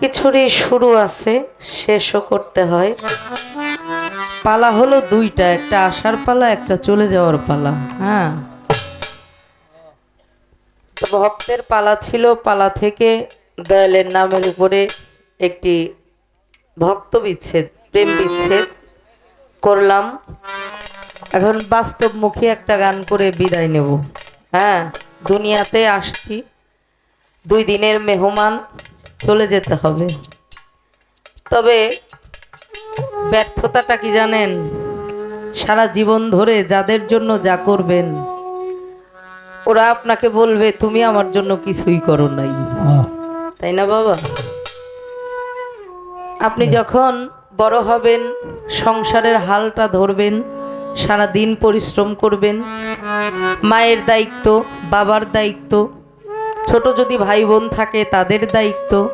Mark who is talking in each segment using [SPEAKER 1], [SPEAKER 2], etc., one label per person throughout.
[SPEAKER 1] কিছুরই শুরু আছে, শেষও করতে হয়। পালা হলো দুইটা, একটা আসার পালা, একটা চলে যাওয়ার পালা হ্যাঁ। ভক্তের পালা ছিল, পালা থেকে দয়ালের নামের উপরে একটি ভক্ত বিচ্ছেদ, প্রেম বিচ্ছেদ করলাম। এখন বাস্তবমুখী একটা গান করে বিদায় নেব হ্যাঁ। দুনিয়াতে আসছি, দুই দিনের মেহমান। চলে যেতে হবে। তবে ব্যর্থতাটা কি জানেন? সারা জীবন ধরে যাদের জন্য যা করবেন ওরা আপনাকে বলবে তুমি আমার জন্য কিছুই করো নাই। তাই না বাবা? আপনি যখন বড় হবেন সংসারের হালটা ধরবেন সারা দিন পরিশ্রম করবেন মায়ের দায়িত্ব বাবার দায়িত্ব ছোট যদি ভাই বোন থাকে, তাদের দায়িত্ব।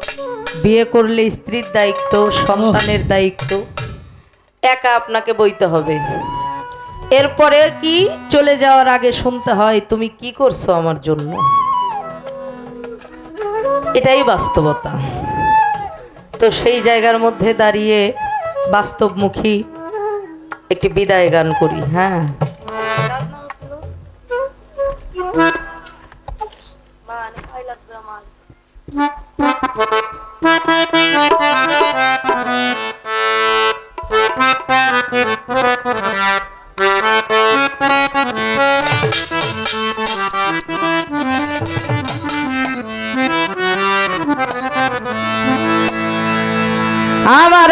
[SPEAKER 1] বিয়ে করলে স্ত্রীর দায়িত্ব, সন্তানের দায়িত্ব। একা আপনাকে বইতে হবে। এরপরে কি চলে যাওয়ার আগে শুনতে হয়, তুমি কি করছ আমার জন্য? এটাই বাস্তবতা। তো সেই জায়গার মধ্যে দাঁড়িয়ে বাস্তবমুখী একটি বিদায় গান করি হ্যাঁ?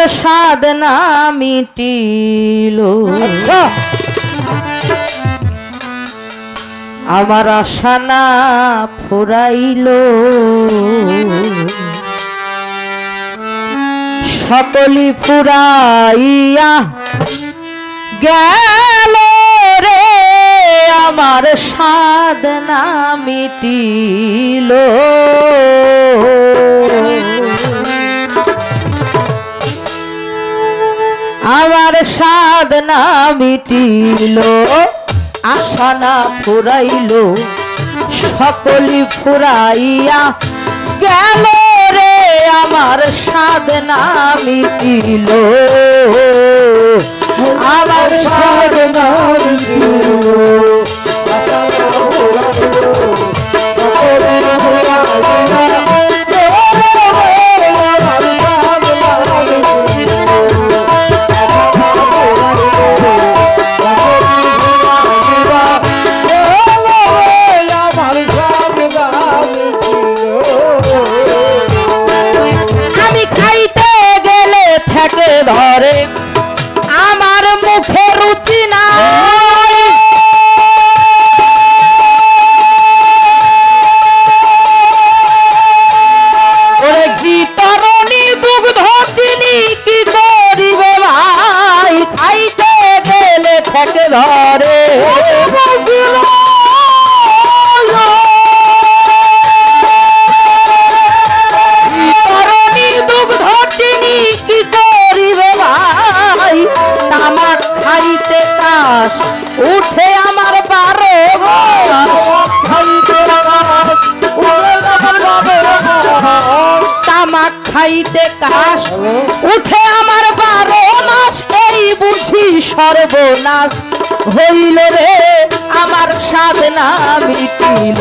[SPEAKER 1] আমার সাধনা মিটিল। আমার আশা না ফুরাইল। সকলি ফুরাইয়া গেল রে আমার সাধনা মিটিল। আমার সাধনা মিটিল আশা না ফুরাইল সকলি ফুরাইয়া গেল রে আমার সাধনা মিটিল। আমার খাইতে কাশ। উঠে আমার বারো মাস এই বুঝি সর্বনাশ হইল রে। আমার সাধনা মিটিল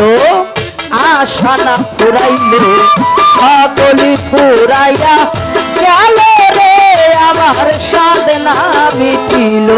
[SPEAKER 1] আশা না ফুরাইল। সকলি ফুরাইয়া গেল রে আমার সাধনা মিটিল।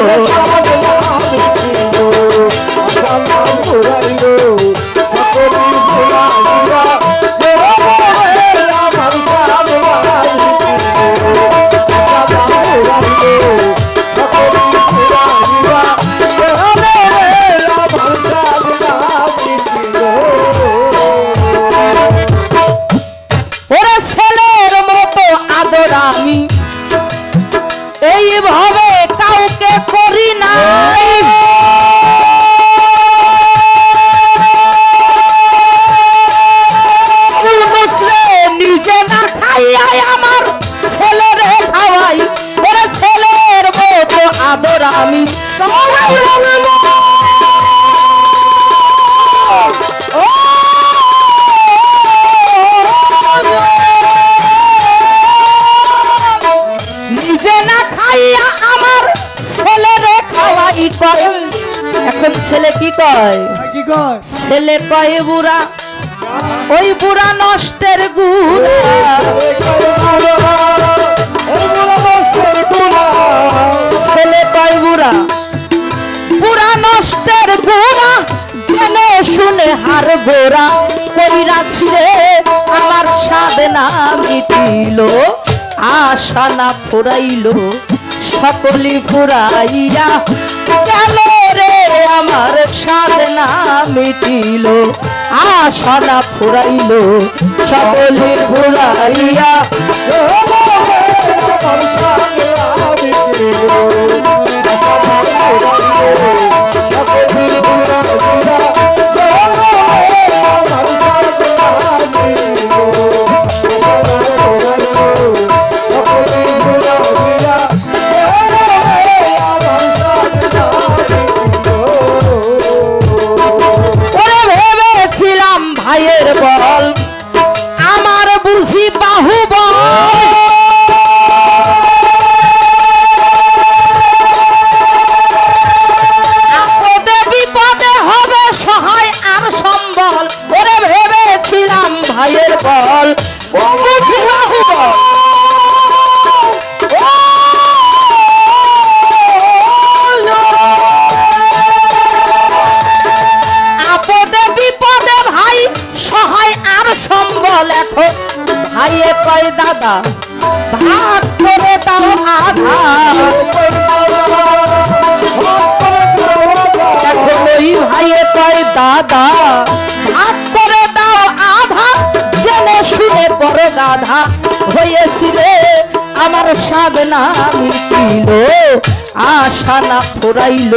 [SPEAKER 1] এখন ছেলে কি কয়?
[SPEAKER 2] কি কয়?
[SPEAKER 1] ছেলে কয় বুড়া? ওই বুড়া নষ্টের গুড়া ছেলে কয় বুড়া? বুড়া নষ্টের বুড়া জেনে শুনে হার গোড়া? কইরা ছিড়ে আমার সাধনা মিটিল আশা না ফুরাইল সকলি ফুরাইয়া গেল রে আমার সাধনা মিটিল আশা না ফুরাইল সকলে ফুরাইয়া ওরে করে আধা এখন ভাইয়ে কয় দাদা। ভাত করে আধা জেনে শুনে পরে দাদা। হয়েছিলে আমার সাধনা মিটিল আশা না ফুরাইল,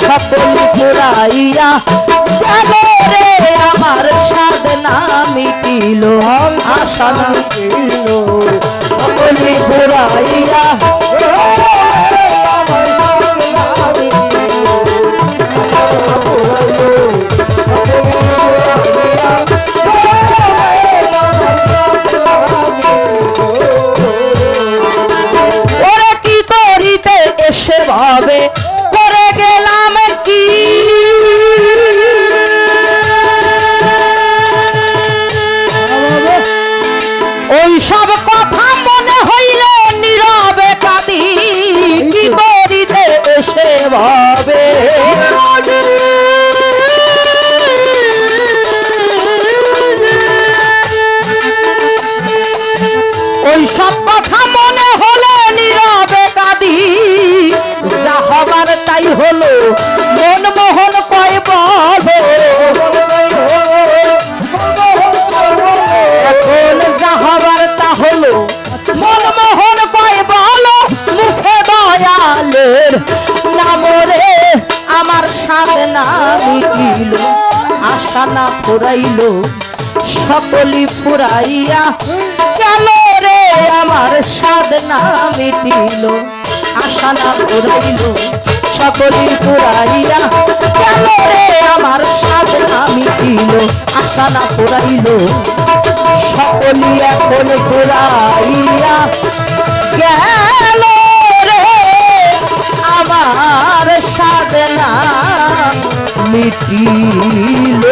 [SPEAKER 1] সকল ফুরাইয়া রে আমার সাধনা মিটিল আশা না ফুরাইয়া ওই সব কথা মনে হইলে নীরবে কাঁদি। কি করিতে এসে ভাবে? ওই সব কথা দয়ালের নামরে আমার সাথে না মিটিল আশা না ফুরাইল সকলি ফুরাইয়া গেল রে আমার সাধনা মিটিল আশা না ফুরাইল সকলি ফুরাইয়া গেল রে আমার সাধনা মিটিল আশা না ফুরাইল সকলি এখন ফুরাইয়া গেল সাধনা মিটিল।